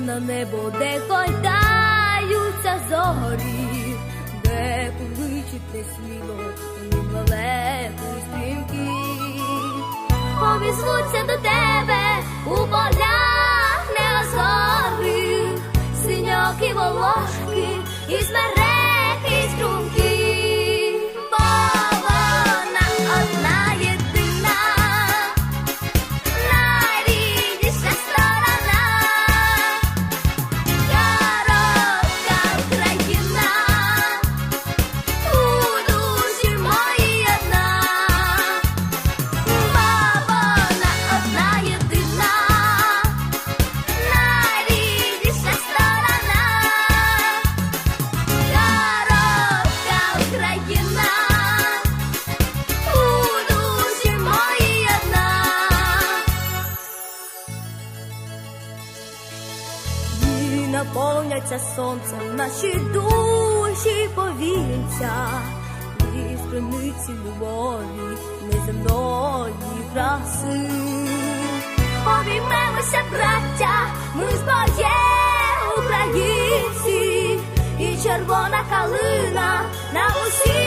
на небо, де гойдаються зорі, де кличуть несміло вони далеко. Обізвуться до тебе у полях неозорих, і волошки і смереки Наповняться сонцем наші душі повінця, і струниці любові, неземної краси. Обіймемося, браття, ми зброє українці, і червона калина на усіх.